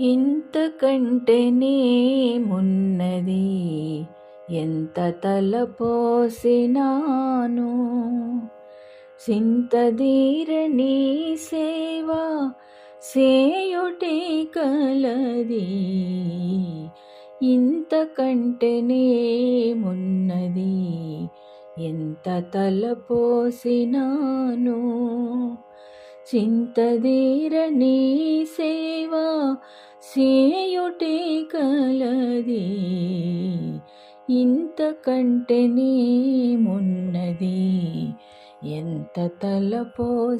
ఇంతకంటేనే మున్నది ఎంత తలపోసినాను? సింతధీరణి సేవ సేయుటే కలది. ఇంతకంటేనే మున్నది ఎంత తలపోసినాను? చింతదీరని సేవా సేయుటే కలది. ఇంతకంటేనే మున్నది ఎంత తలపోసినాను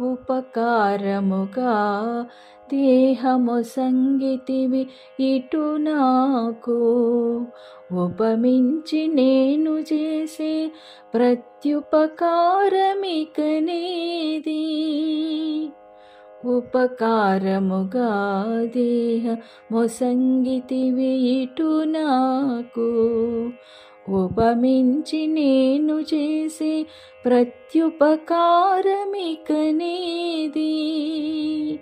ఉపకారముగా దేహము సంగీతివి ఇటు నాకు. ఉపమించి నేను చేసే ప్రత్యుపకారమికనేది. ఉపకారముగా దేహ మొసంగితివి ఇటు నాకు. ఉపమించి నేను చేసే ప్రత్యుపకారమికనేది.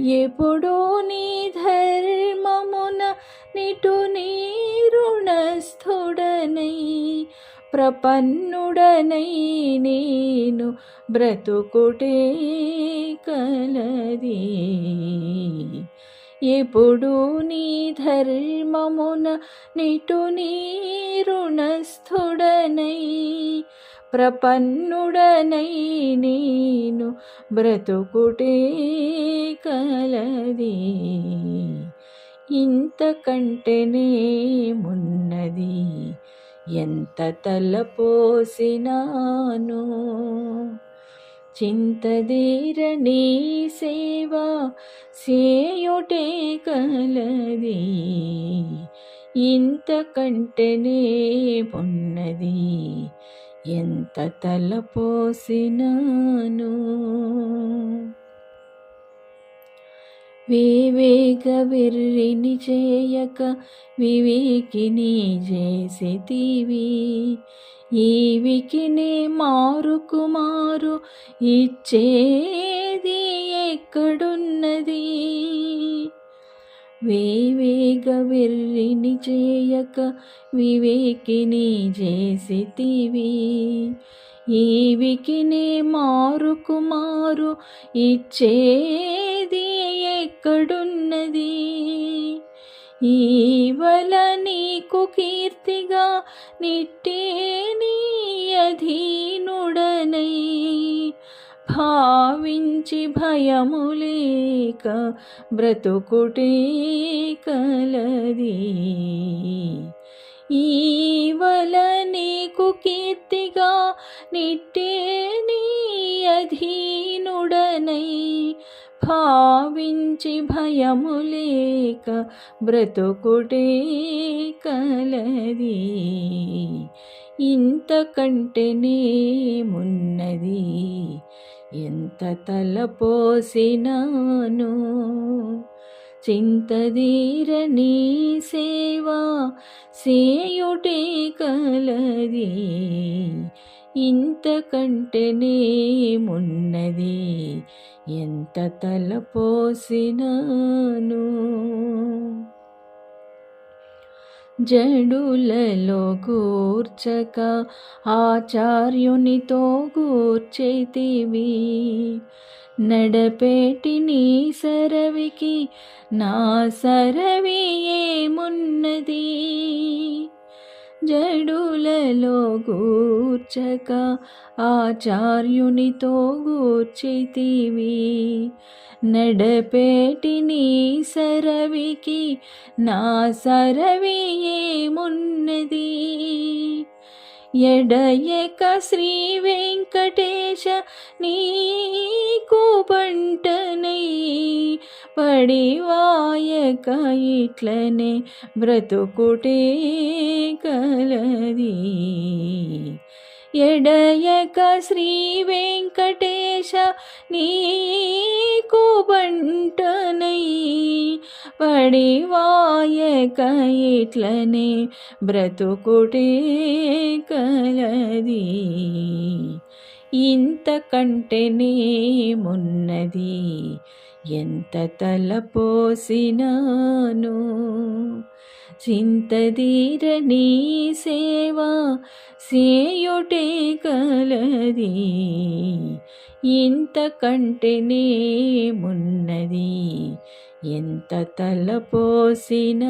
ఎప్పుడో నీ ధర్మమున నిటు నీరుణస్థుడనై ప్రపన్నుడనై నేను బ్రతుకుటే కలది. ఎప్పుడు నీ ధర్మమున నిటు నీరుణస్థుడనై ప్రపన్నుడనై నేను బ్రతుకుటే కలది. ఇంతకంటేనే మున్నది ఎంత తలపోసినాను? చింతదీరని సేవ సేయుటే కలది. ఇంతకంటేనే పొన్నది. ఎంత తలపోసినాను వివేక విర్రిని చేయక వివేకిని చేసితివి. ఈవికినే మారు కుమారు ఇచ్చేది ఎక్కడున్నది? వివేక విర్రిని చేయక వివేకిని చేసితివి. ఈవికినే మారు కుమారు ఇచ్చేది ఎక్కడున్నది? ఈవల నీకు కీర్తిగా నిట్టే నీ అధీనుడనై భావించి భయము లేక బ్రతుకుటే కలది. ఈవల నీకు కీర్తిగా నిట్టే నీ అధీనుడనై భావించి భయము లేక బ్రతుకుటే కలది. ఇంతకంటేనే మున్నది ఎంత తలపోసినాను చింతదీరని సేవా సేయుటే కలది. ఇంతకంటేనే మున్నది ఎంత తలపోసినాను జడులలో కూర్చక ఆచార్యునితో కూర్చేతివి నడపేటి నీ సరవికి నా సరవి ఏమున్నది? జడులలో గూర్చక ఆచార్యునితో గూర్చితివి. నడపేటి నీ సరవికి నా సరవి ఏమున్నది ఎడయక శ్రీ వెంకటేశ నీకు పంటనై పడివాయక ఇట్లనే బ్రతుకుటే కలది. ఎడయక శ్రీ వెంకటేశ నీకు పంటనై పడివాయ కైట్లనే ఇట్లనే బ్రతుకుటే కలది. ఇంతకంటేనే మున్నది ఎంత తలపోసినాను? చింతదీరని సేవా సేయుటే కలది. ఇంతకంటేనే మున్నది ఎంత తలపోసినాను?